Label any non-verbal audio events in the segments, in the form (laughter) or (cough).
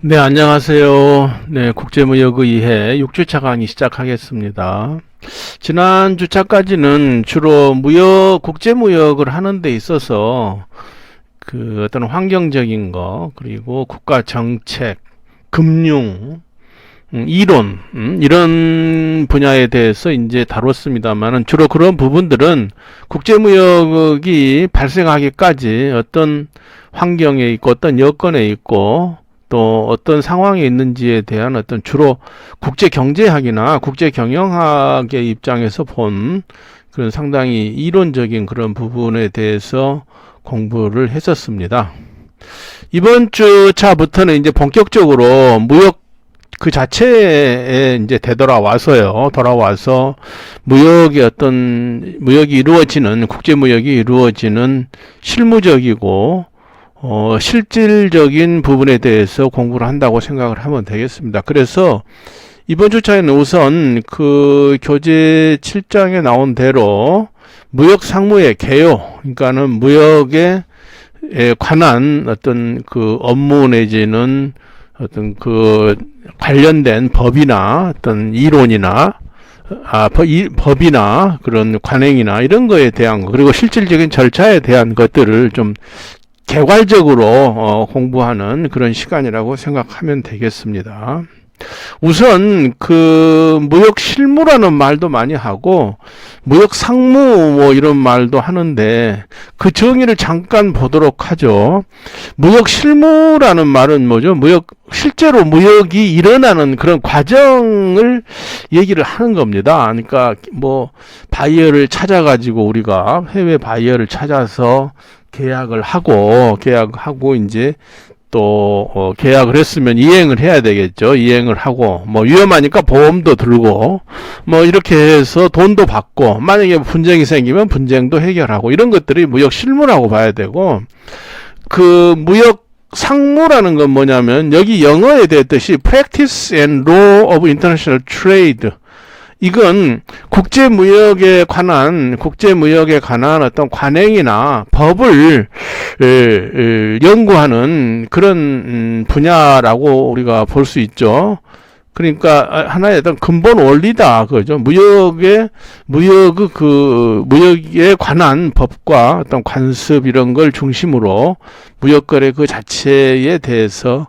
네, 안녕하세요. 네, 국제무역의회 6주차 강의 시작하겠습니다. 지난 주차까지는 주로 무역, 국제무역을 하는 데 있어서 그 어떤 환경적인 거, 그리고 국가 정책, 금융, 음, 이론, 음, 이런 분야에 대해서 이제 다뤘습니다만은 주로 그런 부분들은 국제무역이 발생하기까지 어떤 환경에 있고 어떤 여건에 있고 또 어떤 상황에 있는지에 대한 어떤 주로 국제 경제학이나 국제 경영학의 입장에서 본 그런 상당히 이론적인 그런 부분에 대해서 공부를 했었습니다. 이번 주 차부터는 이제 본격적으로 무역 그 자체에 이제 되돌아와서요. 돌아와서 무역의 어떤 무역이 이루어지는 국제 무역이 이루어지는 실무적이고 어, 실질적인 부분에 대해서 공부를 한다고 생각을 하면 되겠습니다. 그래서 이번 주차에는 우선 그 교재 7장에 나온 대로 무역 상무의 개요, 그러니까는 무역에 에 관한 어떤 그 업무 내지는 어떤 그 관련된 법이나 어떤 이론이나 아, 법, 이, 법이나 그런 관행이나 이런 거에 대한 거, 그리고 실질적인 절차에 대한 것들을 좀 개괄적으로 어, 공부하는 그런 시간이라고 생각하면 되겠습니다. 우선 그 무역 실무라는 말도 많이 하고 무역 상무 뭐 이런 말도 하는데 그 정의를 잠깐 보도록 하죠. 무역 실무라는 말은 뭐죠? 무역 실제로 무역이 일어나는 그런 과정을 얘기를 하는 겁니다. 그러니까 뭐 바이어를 찾아가지고 우리가 해외 바이어를 찾아서 계약을 하고 계약하고 이제 또 어, 계약을 했으면 이행을 해야 되겠죠. 이행을 하고 뭐 위험하니까 보험도 들고 뭐 이렇게 해서 돈도 받고 만약에 분쟁이 생기면 분쟁도 해결하고 이런 것들이 무역 실무라고 봐야 되고 그 무역 상무라는 건 뭐냐면 여기 영어에 대했듯이 practice and law of international trade 이건 국제 무역에 관한 국제 무역에 관한 어떤 관행이나 법을 연구하는 그런 음, 분야라고 우리가 볼 수 있죠. 그러니까 하나의 어떤 근본 원리다 그죠 무역의 무역의 그 무역에 관한 법과 어떤 관습 이런 걸 중심으로 무역거래 그 자체에 대해서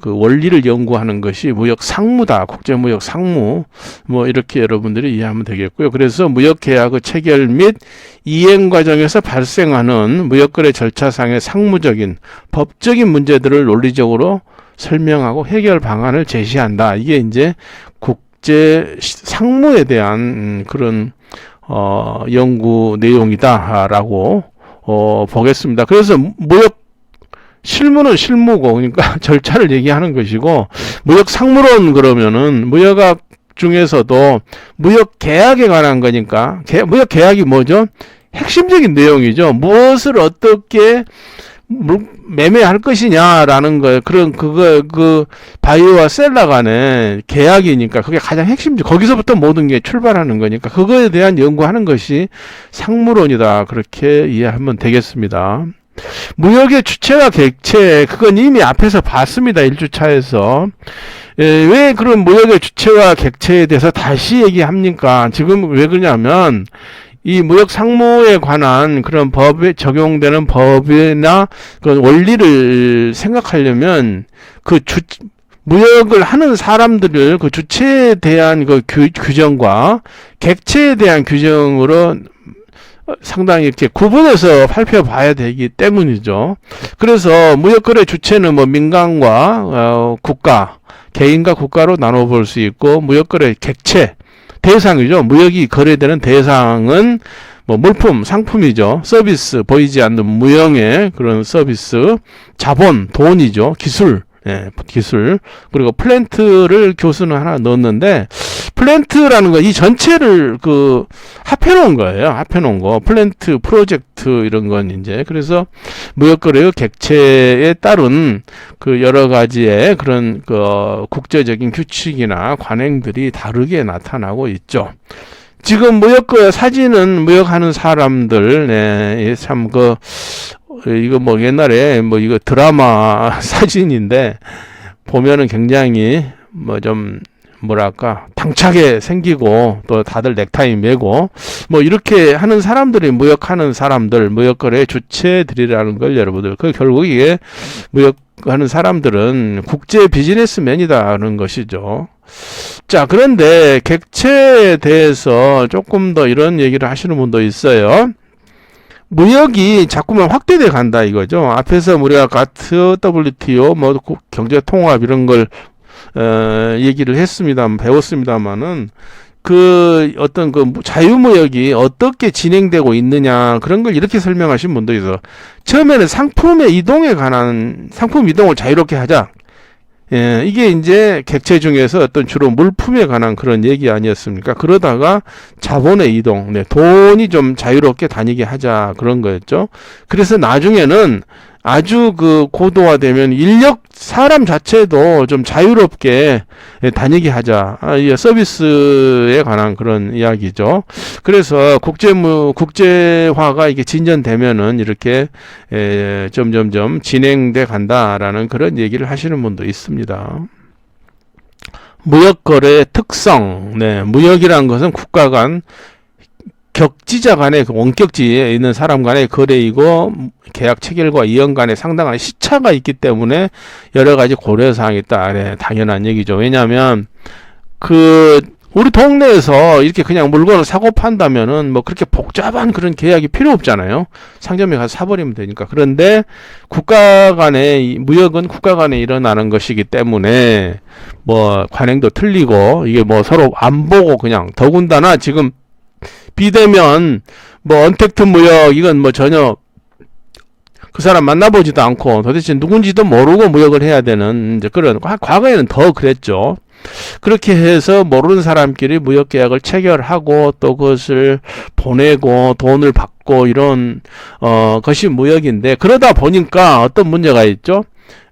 그 원리를 연구하는 것이 무역 상무다. 국제 무역 상무. 뭐 이렇게 여러분들이 이해하면 되겠고요. 그래서 무역 계약의 체결 및 이행 과정에서 발생하는 무역 거래 절차상의 상무적인 법적인 문제들을 논리적으로 설명하고 해결 방안을 제시한다. 이게 이제 국제 상무에 대한 음, 그런 어 연구 내용이다라고 어 보겠습니다. 그래서 무역 실무는 실무고 그러니까 (laughs) 절차를 얘기하는 것이고 무역 상무론 그러면은 무역학 중에서도 무역 계약에 관한 거니까 개, 무역 계약이 뭐죠? 핵심적인 내용이죠. 무엇을 어떻게 매매할 것이냐라는 거 그런 그거 그 바이오와 셀러 간의 계약이니까 그게 가장 핵심적 거기서부터 모든 게 출발하는 거니까 그거에 대한 연구하는 것이 상무론이다 그렇게 이해하면 되겠습니다. 무역의 주체와 객체 그건 이미 앞에서 봤습니다. 1주차에서. 예, 왜 그런 무역의 주체와 객체에 대해서 다시 얘기합니까? 지금 왜 그러냐면 이 무역 상무에 관한 그런 법에 적용되는 법이나 그런 원리를 생각하려면 그 주, 무역을 하는 사람들을 그 주체에 대한 그 규, 규정과 객체에 대한 규정으로 상당히 이렇게 구분해서 살펴봐야 되기 때문이죠. 그래서 무역거래 주체는 뭐 민간과 어, 국가, 개인과 국가로 나눠볼 수 있고 무역거래 객체 대상이죠. 무역이 거래되는 대상은 뭐 물품, 상품이죠. 서비스, 보이지 않는 무형의 그런 서비스, 자본, 돈이죠. 기술, 예, 기술. 그리고 플랜트를 교수는 하나 넣었는데, 플랜트라는 거, 이 전체를 그 합해 놓은 거예요. 합해 놓은 거. 플랜트, 프로젝트 이런 건 이제. 그래서 무역 거래의 객체에 따른 그 여러 가지의 그런 그 국제적인 규칙이나 관행들이 다르게 나타나고 있죠. 지금 무역 거 사진은 무역하는 사람들, 네, 참, 그, 이거 뭐 옛날에 뭐 이거 드라마 (laughs) 사진인데, 보면은 굉장히 뭐좀 뭐랄까 당차게 생기고 또 다들 넥타이 매고 뭐 이렇게 하는 사람들이 무역하는 사람들 무역거래 주체들이라는 걸 여러분들 그 결국 이게 무역하는 사람들은 국제 비즈니스맨이다는 것이죠. 자 그런데 객체에 대해서 조금 더 이런 얘기를 하시는 분도 있어요. 무역이 자꾸만 확대돼 간다 이거죠. 앞에서 우리가 가트 WTO 뭐 경제 통합 이런 걸 어, 얘기를 했습니다. 배웠습니다만은 그 어떤 그 자유무역이 어떻게 진행되고 있느냐 그런 걸 이렇게 설명하신 분도 있어. 처음에는 상품의 이동에 관한 상품 이동을 자유롭게 하자. 예, 이게 이제 객체 중에서 어떤 주로 물품에 관한 그런 얘기 아니었습니까? 그러다가 자본의 이동, 네, 돈이 좀 자유롭게 다니게 하자 그런 거였죠. 그래서 나중에는 아주 그 고도화되면 인력 사람 자체도 좀 자유롭게 다니게 하자. 아, 이 서비스에 관한 그런 이야기죠. 그래서 국제무 국제화가 이게 진전되면은 이렇게 에, 점점점 진행돼 간다라는 그런 얘기를 하시는 분도 있습니다. 무역 거래의 특성. 네, 무역이란 것은 국가 간 격지자 간의 그 원격지에 있는 사람 간의 거래이고 계약 체결과 이행 간에 상당한 시차가 있기 때문에 여러 가지 고려 사항이 있다. 네, 당연한 얘기죠. 왜냐하면 그 우리 동네에서 이렇게 그냥 물건을 사고 판다면은 뭐 그렇게 복잡한 그런 계약이 필요 없잖아요. 상점에 가서 사버리면 되니까. 그런데 국가 간의 무역은 국가 간에 일어나는 것이기 때문에 뭐 관행도 틀리고 이게 뭐 서로 안 보고 그냥 더군다나 지금 비대면 뭐 언택트 무역 이건 뭐 전혀 그 사람 만나보지도 않고 도대체 누군지도 모르고 무역을 해야 되는 이제 그런 과거에는 더 그랬죠. 그렇게 해서 모르는 사람끼리 무역 계약을 체결하고 또 그것을 보내고 돈을 받고 이런 어 것이 무역인데 그러다 보니까 어떤 문제가 있죠.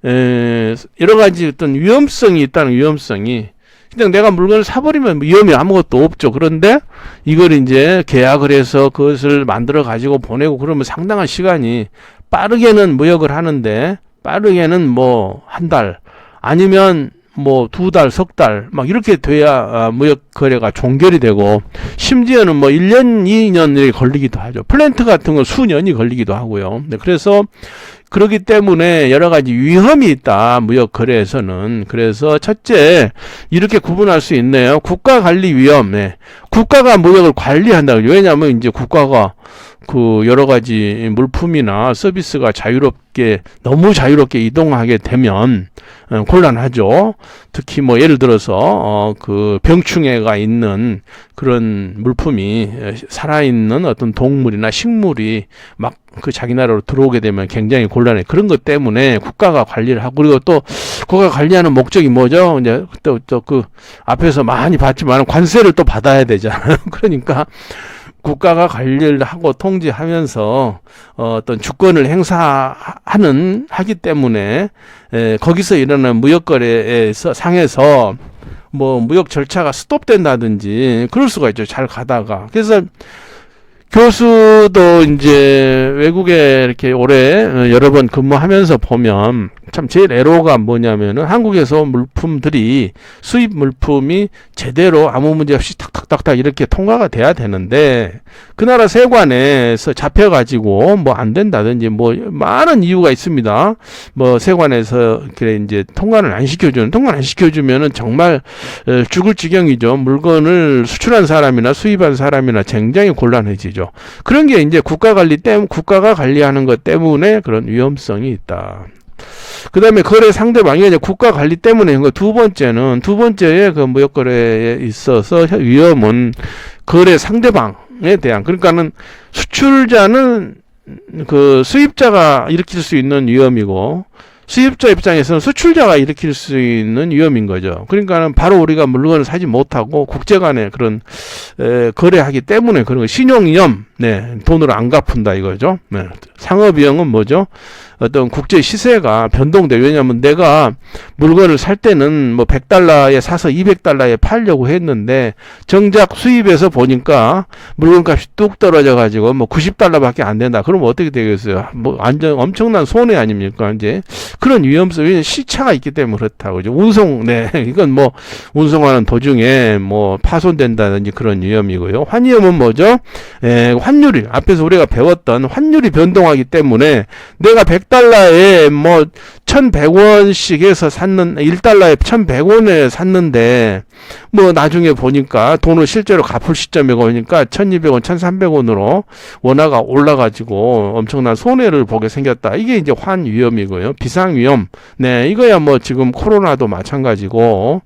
에, 여러 가지 어떤 위험성이 있다는 위험성이 그냥 내가 물건을 사버리면 위험이 아무것도 없죠. 그런데 이걸 이제 계약을 해서 그것을 만들어 가지고 보내고 그러면 상당한 시간이 빠르게는 무역을 하는데 빠르게는 뭐 한 달 아니면 뭐 두 달, 석 달, 막 이렇게 돼야 아, 무역 거래가 종결이 되고 심지어는 뭐 1년, 2년이 걸리기도 하죠. 플랜트 같은 건 수년이 걸리기도 하고요. 네, 그래서 그렇기 때문에 여러 가지 위험이 있다. 무역 거래에서는. 그래서 첫째, 이렇게 구분할 수 있네요. 국가 관리 위험. 네. 국가가 무역을 관리한다. 왜냐하면 이제 국가가 그 여러 가지 물품이나 서비스가 자유롭게 너무 자유롭게 이동하게 되면 어, 곤란하죠. 특히 뭐 예를 들어서 어그 병충해가 있는 그런 물품이 살아 있는 어떤 동물이나 식물이 막 그 자기 나라로 들어오게 되면 굉장히 곤란해. 그런 것 때문에 국가가 관리를 하고 그리고 또 국가가 관리하는 목적이 뭐죠? 이제 또또그 앞에서 많이 봤지만 관세를 또 받아야 되 잖아요. (laughs) 그러니까 국가가 관리를 하고 통제하면서 어, 어떤 주권을 행사하는 하기 때문에 에, 거기서 일어나는 무역 거래에서 상에서 뭐 무역 절차가 스톱된다든지 그럴 수가 있죠. 잘 가다가. 그래서 교수도 이제 외국에 이렇게 오래 어, 여러 번 근무하면서 보면 참 제일 애로가 뭐냐면은 한국에서 물품들이 수입 물품이 제대로 아무 문제 없이 탁탁탁탁 이렇게 통과가 돼야 되는데 그 나라 세관에서 잡혀 가지고 뭐 안 된다든지 뭐 많은 이유가 있습니다. 뭐 세관에서 그래 이제 통과를 안 시켜주는 통과를 안 시켜주면은 정말 어, 죽을 지경이죠. 물건을 수출한 사람이나 수입한 사람이나 굉장히 곤란해지죠. 그런 게 이제 국가 관리 때문에 국가가 관리하는 것 때문에 그런 위험성이 있다. 그 다음에 거래 상대방이 이제 국가 관리 때문에 두 번째는 두 번째에 그 무역 거래에 있어서 위험은 거래 상대방에 대한 그러니까는 수출자는 그 수입자가 일으킬 수 있는 위험이고 수입자 입장에서는 수출자가 일으킬 수 있는 위험인 거죠. 그러니까는 바로 우리가 물건을 사지 못하고 국제 간에 그런 에, 거래하기 때문에 그런 거 신용위험, 네, 돈으로 안 갚은다 이거죠. 네. 상업위험은 뭐죠? 어떤 국제 시세가 변동돼. 왜냐하면 내가 물건을 살 때는 뭐 100달러에 사서 200달러에 팔려고 했는데 정작 수입해서 보니까 물건값이 뚝 떨어져 가지고 뭐 90달러밖에 안 된다. 그러면 어떻게 되겠어요? 뭐 완전 엄청난 손해 아닙니까? 이제 그런 위험성, 왜냐면 시차가 있기 때문에 그렇다고. 이제 운송, 네. (laughs) 이건 뭐 운송하는 도중에 뭐 파손된다든지 그런 위험이고요. 환위험은 뭐죠? 에, 환율이, 앞에서 우리가 배웠던 환율이 변동하기 때문에 내가 100 달러에 뭐 1100원씩 해서 샀는, 1달러에 1100원에 샀는데 뭐 나중에 보니까 돈을 실제로 갚을 시점에 보니까 1200원, 1300원으로 원화가 올라가지고 엄청난 손해를 보게 생겼다. 이게 이제 환 위험이고요. 비상 위험. 네, 이거야 뭐 지금 코로나도 마찬가지고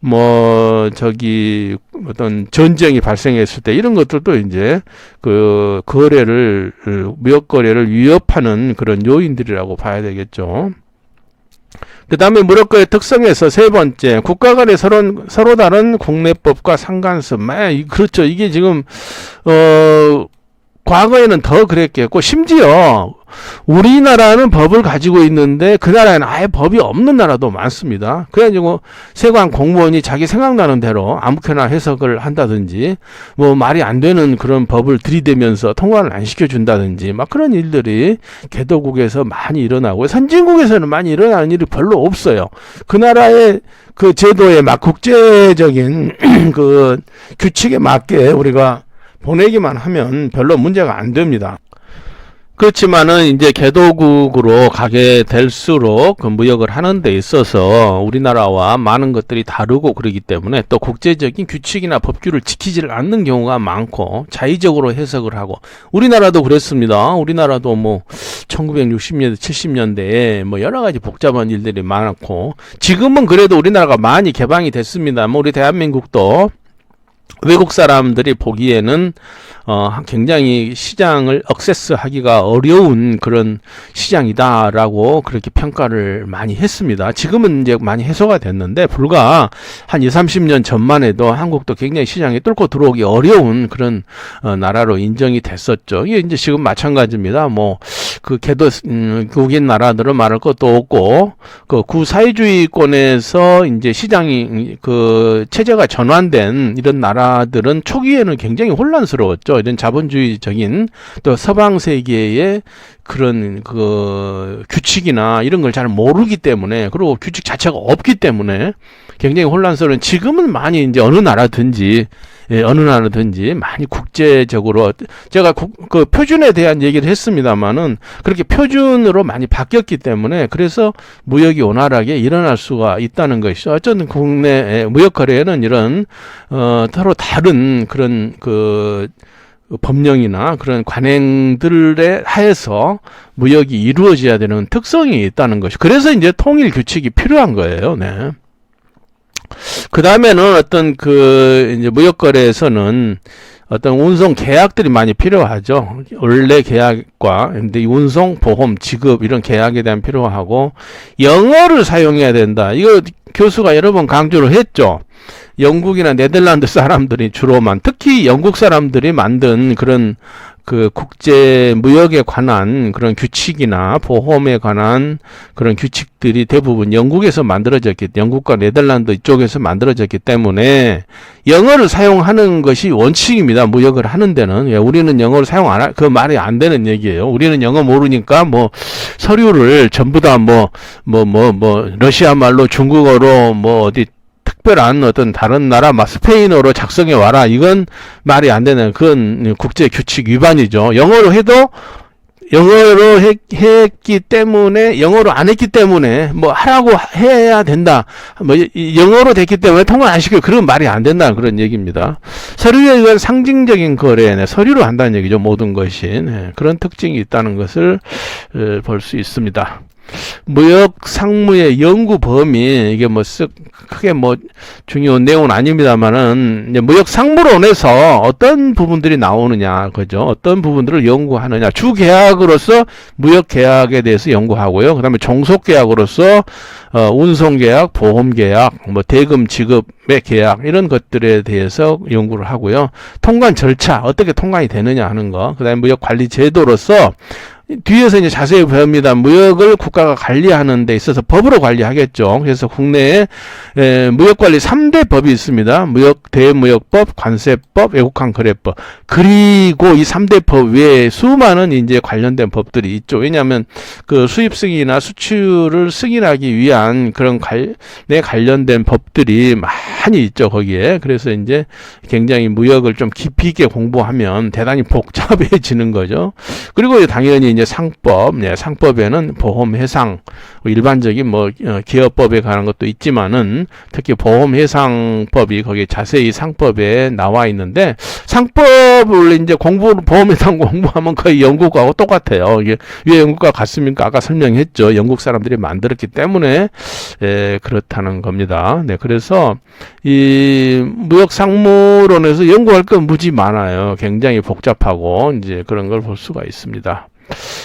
뭐 저기 어떤 전쟁이 발생했을 때 이런 것들도 이제 그 거래를 무역 거래를 위협하는 그런 요인들이라고 봐야 되겠죠. 그 다음에 무역거의 특성에서 세 번째, 국가 간의 서로, 서로 다른 국내법과 상관성. 마, 이- 그렇죠. 이게 지금, 어, 과거에는 더 그랬겠고, 심지어, 우리나라는 법을 가지고 있는데, 그 나라에는 아예 법이 없는 나라도 많습니다. 그래가지고, 세관 공무원이 자기 생각나는 대로 아무렇게나 해석을 한다든지, 뭐, 말이 안 되는 그런 법을 들이대면서 통과를 안 시켜준다든지, 막 그런 일들이 개도국에서 많이 일어나고, 선진국에서는 많이 일어나는 일이 별로 없어요. 그 나라의 그 제도에 막 국제적인 (clears throat) 그 규칙에 맞게 우리가 보내기만 하면 별로 문제가 안 됩니다. 그렇지만은 이제 개도국으로 가게 될수록 그 무역을 하는 데 있어서 우리나라와 많은 것들이 다르고 그러기 때문에 또 국제적인 규칙이나 법규를 지키지를 않는 경우가 많고 자의적으로 해석을 하고 우리나라도 그랬습니다. 우리나라도 뭐 1960년대, 70년대에 뭐 여러 가지 복잡한 일들이 많았고 지금은 그래도 우리나라가 많이 개방이 됐습니다. 뭐 우리 대한민국도 외국 사람들이 보기에는 어 굉장히 시장을 억세스하기가 어려운 그런 시장이다라고 그렇게 평가를 많이 했습니다. 지금은 이제 많이 해소가 됐는데 불과 한 2, 30년 전만 해도 한국도 굉장히 시장에 뚫고 들어오기 어려운 그런 어, 나라로 인정이 됐었죠. 이게 이제 지금 마찬가지입니다. 뭐 그 개도 음, 국인 나라들은 말할 것도 없고 그 구사회주의권에서 이제 시장이 그 체제가 전환된 이런 나라들은 초기에는 굉장히 혼란스러웠죠. 이런 자본주의적인 또 서방 세계의 그런 그 규칙이나 이런 걸 잘 모르기 때문에 그리고 규칙 자체가 없기 때문에 굉장히 혼란스러운 지금은 많이 이제 어느 나라든지 예, 어느 나라든지 많이 국제적으로 제가 국, 그 표준에 대한 얘기를 했습니다만은 그렇게 표준으로 많이 바뀌었기 때문에 그래서 무역이 원활하게 일어날 수가 있다는 것이죠. 어쨌든 국내 무역 거래에는 이런 어 서로 다른 그런 그 법령이나 그런 관행들에 하에서 무역이 이루어져야 되는 특성이 있다는 것이. 그래서 이제 통일 규칙이 필요한 거예요. 네. 그 다음에는 어떤 그 이제 무역 거래에서는 어떤 운송 계약들이 많이 필요하죠. 원래 계약과 근데 이 운송 보험 지급 이런 계약에 대한 필요하고 영어를 사용해야 된다. 이거 교수가 여러 번 강조를 했죠. 영국이나 네덜란드 사람들이 주로만 특히 영국 사람들이 만든 그런 그 국제 무역에 관한 그런 규칙이나 보험에 관한 그런 규칙들이 대부분 영국에서 만들어졌기 영국과 네덜란드 이쪽에서 만들어졌기 때문에 영어를 사용하는 것이 원칙입니다. 무역을 하는 데는 예, 우리는 영어를 사용 안 하, 그 말이 안 되는 얘기예요. 우리는 영어 모르니까 뭐 서류를 전부 다 뭐 뭐 뭐 뭐 러시아 말로 중국어로 뭐 어디 특별한 어떤 다른 나라 막 스페인어로 작성해 와라 이건 말이 안 되는 그건 국제 규칙 위반이죠. 영어로 해도 영어로 했, 했기 때문에 영어로 안 했기 때문에 뭐 하라고 해야 된다. 뭐 이- 영어로 됐기 때문에 통과 안 시켜 그런 말이 안 된다는 그런 얘기입니다. 서류에 의한 상징적인 거래 네 서류로 한다는 얘기죠. 모든 것이 네, 그런 특징이 있다는 것을 어, 볼수 있습니다. 무역 상무의 연구 범위 이게 뭐쓱 크게 뭐 중요한 내용은 아닙니다만은 무역 상무론에서 어떤 부분들이 나오느냐 그죠? 어떤 부분들을 연구하느냐. 주 계약으로서 무역 계약에 대해서 연구하고요. 그다음에 종속 계약으로서 어, 운송 계약 보험 계약 뭐 대금 지급의 계약 이런 것들에 대해서 연구를 하고요. 통관 절차 어떻게 통관이 되느냐 하는 거. 그다음에 무역 관리 제도로서 뒤에서 이제 자세히 배웁니다. 무역을 국가가 관리하는 데 있어서 법으로 관리하겠죠. 그래서 국내에 에, 무역관리 3대 법이 있습니다. 무역 대무역법, 관세법, 외국항 거래법. 그리고 이 3대 법 외에 수많은 이제 관련된 법들이 있죠. 왜냐하면 그 수입 승인이나 수출을 승인하기 위한 그런 관에 관련된 법들이 많이 있죠. 거기에. 그래서 이제 굉장히 무역을 좀 깊이 있게 공부하면 대단히 복잡해지는 거죠. 그리고 당연히 이제 상법, 네, 상법에는 보험 해상, 뭐 일반적인 뭐 어, 기업법에 관한 것도 있지만은 특히 보험 해상법이 거기에 자세히 상법에 나와 있는데 상법을 이제 공부 보험 해상 (laughs) 공부하면 거의 영국하고 똑같아요. 이게 왜 영국과 같습니까? 아까 설명했죠. 영국 사람들이 만들었기 때문에 에, 그렇다는 겁니다. 네, 그래서 이 무역 상무론에서 연구할 건 무지 많아요. 굉장히 복잡하고 이제 그런 걸 볼 수가 있습니다.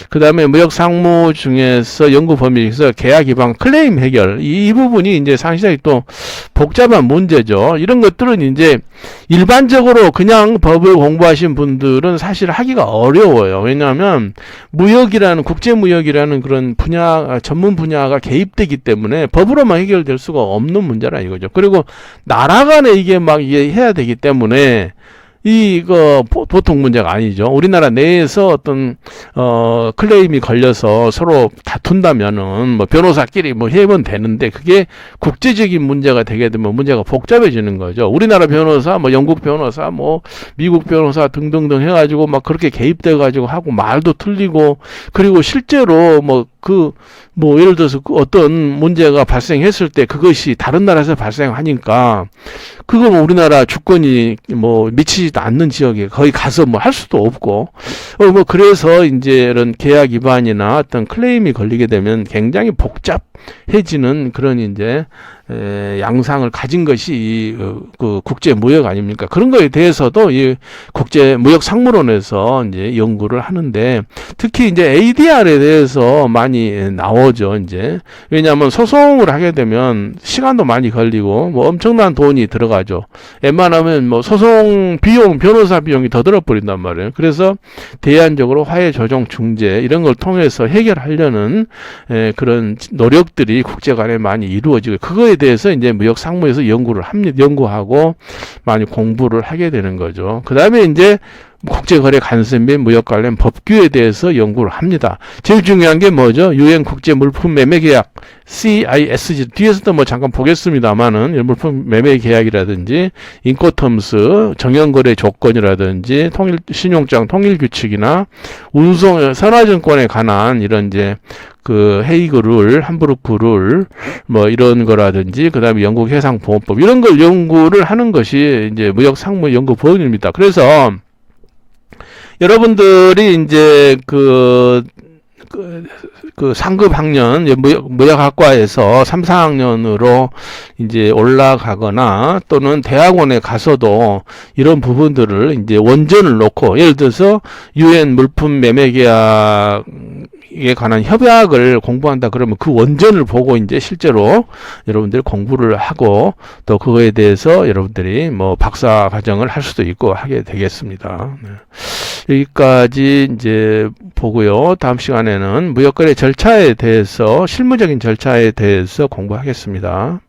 그 다음에 무역 상무 중에서 연구 범위에서 계약 기반 클레임 해결 이, 이 부분이 이제 상당히 또 복잡한 문제죠. 이런 것들은 이제 일반적으로 그냥 법을 공부하신 분들은 사실 하기가 어려워요. 왜냐하면 무역이라는 국제 무역이라는 그런 분야 전문 분야가 개입되기 때문에 법으로만 해결될 수가 없는 문제라 이거죠. 그리고 나라 간에 이게 막 이게 해야 되기 때문에 이거 보- 보통 문제가 아니죠. 우리나라 내에서 어떤 어 클레임이 걸려서 서로 다툰다면은 뭐 변호사끼리 뭐 해면 되는데 그게 국제적인 문제가 되게 되면 문제가 복잡해지는 거죠. 우리나라 변호사, 뭐 영국 변호사, 뭐 미국 변호사 등등등 해가지고 막 그렇게 개입돼 가지고 하고 말도 틀리고 그리고 실제로 뭐그 뭐 예를 들어서 그 어떤 문제가 발생했을 때 그것이 다른 나라에서 발생하니까 그거 뭐 우리나라 주권이 뭐 미치지도 않는 지역에 거기 가서 뭐 할 수도 없고. 어뭐 그래서 이제 이런 계약 위반이나 어떤 클레임이 걸리게 되면 굉장히 복잡해지는 그런 이제 에, 양상을 가진 것이 이, 어, 그 국제 무역 아닙니까? 그런 거에 대해서도 이 국제 무역 상무론에서 이제 연구를 하는데 특히 이제 ADR에 대해서 많이 나오죠, 이제. 왜냐하면 소송을 하게 되면 시간도 많이 걸리고 뭐 엄청난 돈이 들어가죠. 웬만하면 뭐 소송 비용, 변호사 비용이 더 들어버린단 말이에요. 그래서 대안적으로 화해 조정 중재 이런 걸 통해서 해결하려는 에, 그런 노력들이 국제 간에 많이 이루어지고 그거에 대해서 이제 무역 상무에서 연구를 합니다. 연구하고 많이 공부를 하게 되는 거죠. 그 다음에 이제 국제거래 간섭 및 무역 관련 법규에 대해서 연구를 합니다. 제일 중요한 게 뭐죠? 유엔 국제 물품 매매 계약 CISG 뒤에서도 뭐 잠깐 보겠습니다만은 이 물품 매매 계약이라든지 인코텀스 정형거래 조건이라든지 통일 신용장 통일 규칙이나 운송 선화증권에 관한 이런 이제 그 헤이그 룰, 함부르크 룰, 뭐 이런 거라든지, 그 다음에 영국 해상보험법, 이런 걸 연구를 하는 것이 이제 무역 상무 연구 보원입니다. 그래서 여러분들이 이제 그, 그, 그 상급 학년, 무역학과에서 3, 4학년으로 이제 올라가거나 또는 대학원에 가서도 이런 부분들을 이제 원전을 놓고, 예를 들어서 유엔 물품 매매 계약 에 관한 협약을 공부한다 그러면 그 원전을 보고 이제 실제로 여러분들이 공부를 하고 또 그거에 대해서 여러분들이 뭐 박사 과정을 할 수도 있고 하게 되겠습니다. 네. 여기까지 이제 보고요. 다음 시간에는 무역거래 절차에 대해서 실무적인 절차에 대해서 공부하겠습니다.